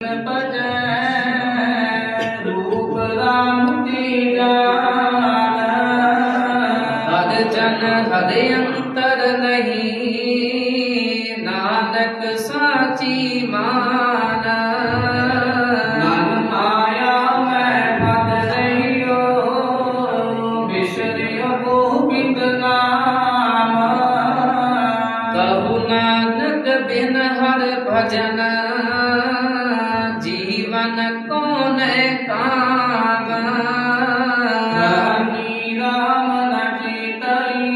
ਭਜੈ ਰੂਪ ਰਾਮ ਕੀ ਹਰ ਜਨ ਹਰ ਅੰਤਰ ਨਹੀਂ ਨਾਨਕ ਸਾਚੀ ਮਾਨ। ਮਨ ਮਾਇਆ ਮੈਂ ਮਦ ਰਹੀਓ ਬਿਸਰਿਓ ਗੋਬਿੰਦ ਨਾਮ ਕਹੂ ਨਾਨਕ ਬਿਨ ਹਰ ਭਜਨ। ਜੀਵਨ ਕੋਨੇ ਕਾਮ ਰਾਮੀ ਰਾਮ ਨਚੀ ਤਈ